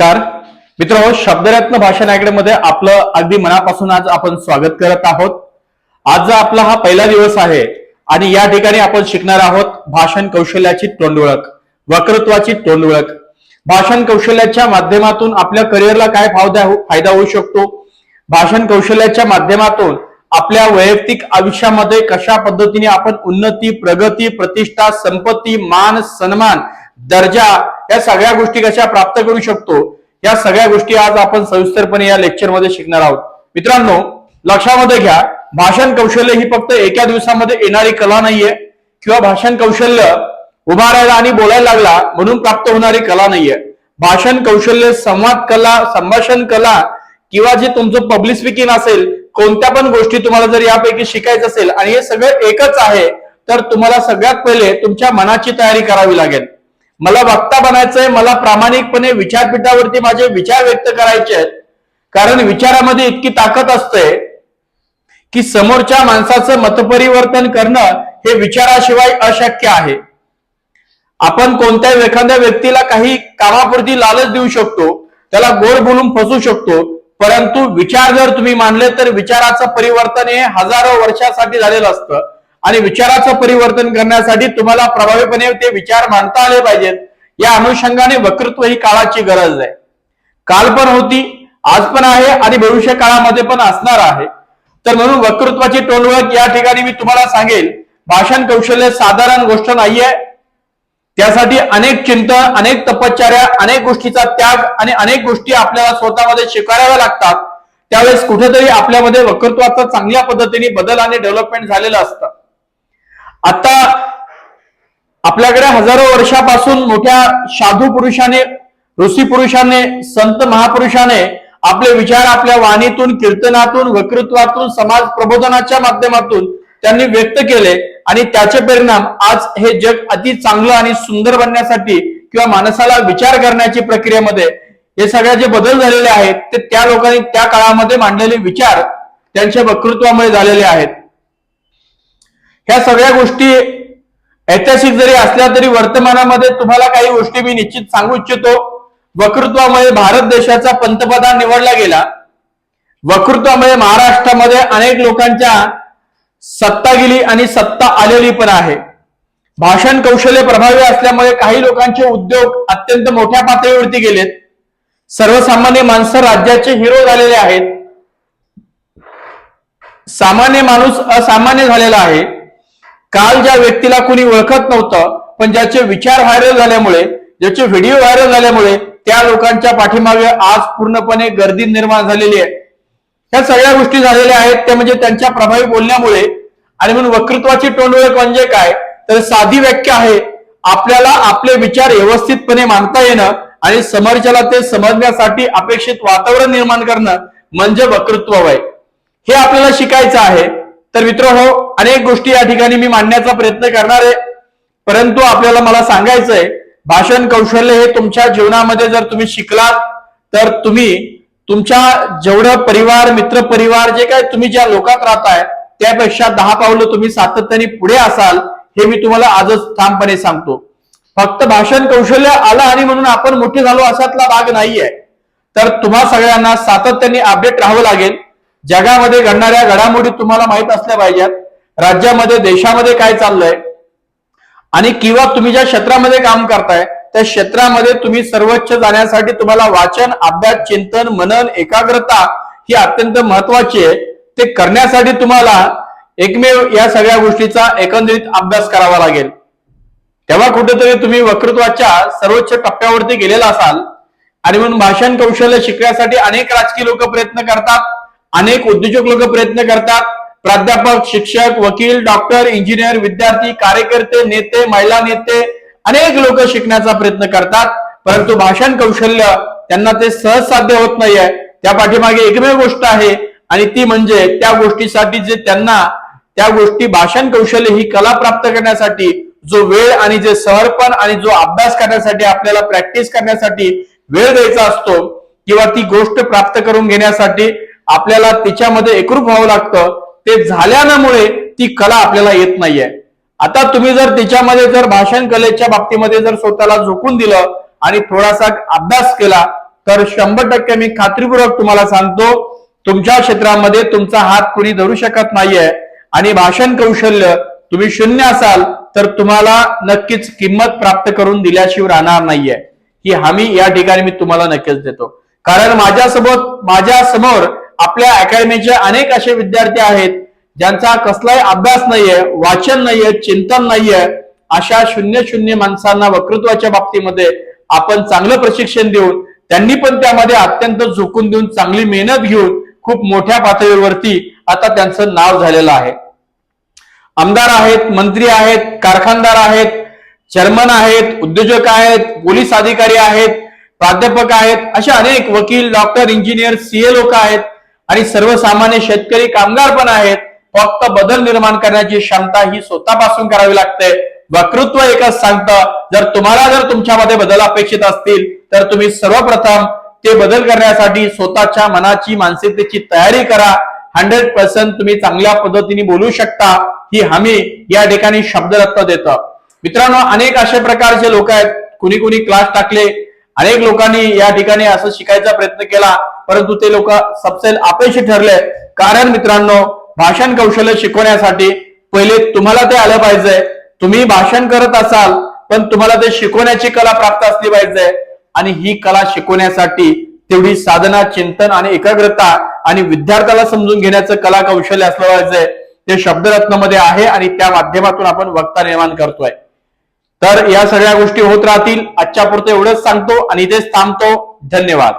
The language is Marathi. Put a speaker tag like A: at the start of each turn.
A: नमस्कार. मित्र शब्दरत्न भाषणमध्ये आपलं अगदी मनापासून आज आपण स्वागत करत आहोत. आज आपला हा पहिला दिवस आहे आणि या ठिकाणी आपण शिकणार आहोत भाषण कौशल्याची तोंडओळख वक्तृत्वाची तोंडओळख भाषण कौशल्याच्या माध्यमातून आपल्या करिअरला काय फायदा हो, फायदा होऊ शकतो? भाषण कौशल्याच्या माध्यमातून आपल्या वैयक्तिक आयुष्यामध्ये कशा पद्धतीने आपण उन्नती प्रगती प्रतिष्ठा संपत्ती मान सन्मान दर्जा या सगळ्या गोष्टी कशा प्राप्त करू शकतो या सगळ्या गोष्टी आज आपण सविस्तरपणे या लेक्चरमध्ये शिकणार आहोत. मित्रांनो लक्षामध्ये घ्या भाषण कौशल्य ही फक्त एका दिवसामध्ये येणारी कला नाहीये किंवा भाषण कौशल्य उभा राहायला आणि बोलायला लागला म्हणून प्राप्त होणारी कला नाहीये. भाषण कौशल्य संवाद कला संभाषण कला किंवा जे तुमचं पब्लिक स्पीकिंग असेल कोणत्या पण गोष्टी तुम्हाला जर यापैकी शिकायचं असेल आणि हे सगळं एकच आहे तर तुम्हाला सगळ्यात पहिले तुमच्या मनाची तयारी करावी लागेल. मला वक्ता बनायचंय मला प्रामाणिकपणे विचारपीठावरती माझे विचार व्यक्त करायचे आहेत. कारण विचारामध्ये इतकी ताकद असते की समोरच्या माणसाचं मतपरिवर्तन करणं हे विचाराशिवाय अशक्य आहे. आपण कोणत्याही एखाद्या व्यक्तीला काही कामापुरती लालच देऊ शकतो त्याला गोड बोलून फसू शकतो परंतु विचार जर तुम्ही मानले तर विचाराचं परिवर्तन हे हजारो वर्षासाठी झालेलं असतं. आणि विचाराचं परिवर्तन करण्यासाठी तुम्हाला प्रभावीपणे ते विचार मांडता आले पाहिजेत. या अनुषंगाने वक्तृत्व ही काळाची गरज आहे. काल पण होती आज पण आहे आणि भविष्य काळामध्ये पण असणार आहे. तर म्हणून वक्तृत्वाची टोलवळख या ठिकाणी मी तुम्हाला सांगेल. भाषण कौशल्य साधारण गोष्ट नाहीये. त्यासाठी अनेक चिंतन अनेक तपश्चर्या अनेक गोष्टीचा त्याग आणि अनेक गोष्टी आपल्याला स्वतःमध्ये स्वीकाराव्या लागतात. त्यावेळेस कुठेतरी आपल्यामध्ये वक्तृत्वाचा चांगल्या पद्धतीने बदल आणि डेव्हलपमेंट झालेलं असतं. आता आपल्याकडे हजारो वर्षापासून मोठ्या साधू पुरुषाने ऋषी पुरुषाने संत महापुरुषाने आपले विचार आपल्या वाणीतून कीर्तनातून वक्तृत्वातून समाज प्रबोधनाच्या माध्यमातून त्यांनी व्यक्त केले आणि त्याचे परिणाम आज हे जग अति चांगलं आणि सुंदर बनण्यासाठी किंवा माणसाला विचार करण्याची प्रक्रियेमध्ये हे सगळे जे बदल झालेले आहेत ते त्या लोकांनी त्या काळामध्ये मांडलेले विचार त्यांच्या वक्तृत्वामुळे झालेले आहेत. ह्या सगळ्या गोष्टी ऐतिहासिक जरी असल्या तरी वर्तमानामध्ये तुम्हाला काही गोष्टी मी निश्चित सांगू इच्छितो. वक्तृत्वामुळे भारत देशाचा पंतप्रधान निवडला गेला. वक्तृत्वामुळे महाराष्ट्रामध्ये अनेक लोकांच्या सत्ता गेली आणि सत्ता आलेली पण आहे. भाषण कौशल्य प्रभावी असल्यामुळे काही लोकांचे उद्योग अत्यंत मोठ्या पातळीवरती गेलेत. सर्वसामान्य माणसं राज्याचे हिरो झालेले आहेत. सामान्य माणूस असामान्य झालेला आहे. काल ज्या व्यक्तीला कुणी ओळखत नव्हतं पण ज्याचे विचार व्हायरल झाल्यामुळे ज्याचे व्हिडिओ व्हायरल झाल्यामुळे त्या लोकांच्या पाठीमागे आज पूर्णपणे गर्दी निर्माण झालेली आहे. ह्या सगळ्या गोष्टी झालेल्या आहेत त्या म्हणजे त्यांच्या प्रभावी बोलण्यामुळे. आणि म्हणून वक्तृत्वाची तोंडओळख म्हणजे काय? तर साधी व्याख्या आहे आपल्याला आपले विचार व्यवस्थितपणे मांडता येणं आणि समोरच्याला ते समजण्यासाठी अपेक्षित वातावरण निर्माण करणं म्हणजे वक्तृत्व आहे हे आपल्याला शिकायचं आहे. तर मित्र हो अनेक गोष्टी या ठिकाणी मी मांडण्याचा प्रयत्न करणार आहे. परंतु आपल्याला मला सांगायचंय भाषण कौशल्य हे तुमच्या जीवनामध्ये जर तुम्ही शिकलात तर तुम्ही तुमच्या जेवढं परिवार मित्र परिवार जे काय तुम्ही ज्या लोकात राहताय त्यापेक्षा दहा पावलं तुम्ही सातत्याने पुढे असाल हे मी तुम्हाला आजच ठामपणे सांगतो. फक्त भाषण कौशल्य आलं आणि म्हणून आपण मोठे झालो असातला भाग नाहीये. तर तुम्हा सगळ्यांना सातत्याने अपडेट राहावं लागेल. जगामध्ये घडणाऱ्या घडामोडी तुम्हाला माहीत असल्या पाहिजेत. राज्यामध्ये देशामध्ये काय चाललंय? आणि किंवा तुम्ही ज्या क्षेत्रामध्ये काम करताय त्या क्षेत्रामध्ये तुम्ही सर्वोच्च जाण्यासाठी तुम्हाला वाचन अभ्यास चिंतन मनन एकाग्रता ही अत्यंत महत्वाची आहे. ते करण्यासाठी तुम्हाला एकमेव या सगळ्या गोष्टीचा एकंदरीत अभ्यास करावा लागेल. तेव्हा कुठेतरी तुम्ही वक्तृत्वाच्या सर्वोच्च टप्प्यावरती गेलेला असाल. आणि म्हणून भाषण कौशल्य शिकण्यासाठी अनेक राजकीय लोक प्रयत्न करतात. अनेक उद्योजक लोक प्रयत्न करतात. प्राध्यापक शिक्षक वकील डॉक्टर इंजिनियर विद्यार्थी कार्यकर्ते नेते महिला नेते अनेक लोक शिकण्याचा प्रयत्न करतात. परंतु भाषण कौशल्य त्यांना ते सहज साध्य होत नाहीये. त्या पाठीमागे एकमेव गोष्ट आहे आणि ती म्हणजे त्या गोष्टीसाठी जे त्यांना त्या गोष्टी भाषण कौशल्य ही कला प्राप्त करण्यासाठी जो वेळ आणि जे समर्पण आणि जो अभ्यास करण्यासाठी आपल्याला प्रॅक्टिस करण्यासाठी वेळ द्यायचा असतो किंवा ती गोष्ट प्राप्त करून घेण्यासाठी आपल्याला तिच्यामध्ये एकरूप व्हावं लागतं. ते झाल्यामुळे ती कला आपल्याला येत नाहीये. आता तुम्ही जर तिच्यामध्ये जर भाषण कलेच्या बाबतीमध्ये जर स्वतःला झोकून दिलं आणि थोडासा अभ्यास केला तर शंभर टक्के मी खात्रीपूर्वक तुम्हाला सांगतो तुमच्या क्षेत्रामध्ये तुमचा हात कुणी धरू शकत नाहीये आणि भाषण कौशल्य तुम्ही शून्य असाल तर तुम्हाला नक्कीच किंमत प्राप्त करून दिल्याशिवाय राहणार नाहीये. ही हमी या ठिकाणी मी तुम्हाला नक्कीच देतो. कारण माझ्यासोबत माझ्यासमोर आपल्या अकॅडमीचे अनेक असे विद्यार्थी आहेत ज्यांचा कसलाही अभ्यास नाहीये वाचन नाहीये चिंतन नाहीये अशा शून्य शून्य माणसांना वक्तृत्वाच्या बाबतीमध्ये आपण चांगलं प्रशिक्षण देऊन त्यांनी पण त्यामध्ये अत्यंत झोकून देऊन चांगली मेहनत घेऊन खूप मोठ्या पातळीवरती आता त्यांचं नाव झालेलं आहे. आमदार आहेत मंत्री आहेत कारखानदार आहेत चेअरमन आहेत उद्योजक आहेत पोलीस अधिकारी आहेत प्राध्यापक आहेत असे अनेक वकील डॉक्टर इंजिनियर सीए लोक आहेत. आणि सर्वसामान्य शेतकरी कामगार पण आहेत फक्त बदल निर्माण करण्याची क्षमता ही स्वतःपासून करावी लागते. वक्तृत्व एकच सांगतं जर तुम्हाला जर तुमच्यामध्ये बदल अपेक्षित असतील तर तुम्ही सर्वप्रथम ते बदल करण्यासाठी स्वतःच्या मनाची मानसिकतेची तयारी करा. हंड्रेड पर्सेंट तुम्ही चांगल्या पद्धतीने बोलू शकता ही हमी या ठिकाणी शब्दरत्न देतं. मित्रांनो अनेक असे प्रकारचे लोक आहेत कुणी कुणी क्लास टाकले अनेक लोकांनी या ठिकाणी असं शिकायचा प्रयत्न केला परंतु ते लोक सबसेल अपयशी ठरले. कारण मित्रांनो भाषण कौशल्य शिकवण्यासाठी पहिले तुम्हाला ते आलं पाहिजे. तुम्ही भाषण करत असाल पण तुम्हाला ते शिकवण्याची कला प्राप्त असली पाहिजे. आणि ही कला शिकवण्यासाठी तेवढी साधना चिंतन आणि एकाग्रता आणि विद्यार्थ्याला समजून घेण्याचं कला कौशल्य असलं पाहिजे. ते शब्दरत्नमध्ये आहे आणि त्या माध्यमातून आपण वक्ता निर्माण करतोय. तर या सगळ्या गोष्टी होत राहतील. आजच्या पुरतं एवढंच सांगतो आणि इथेच थांबतो. धन्यवाद.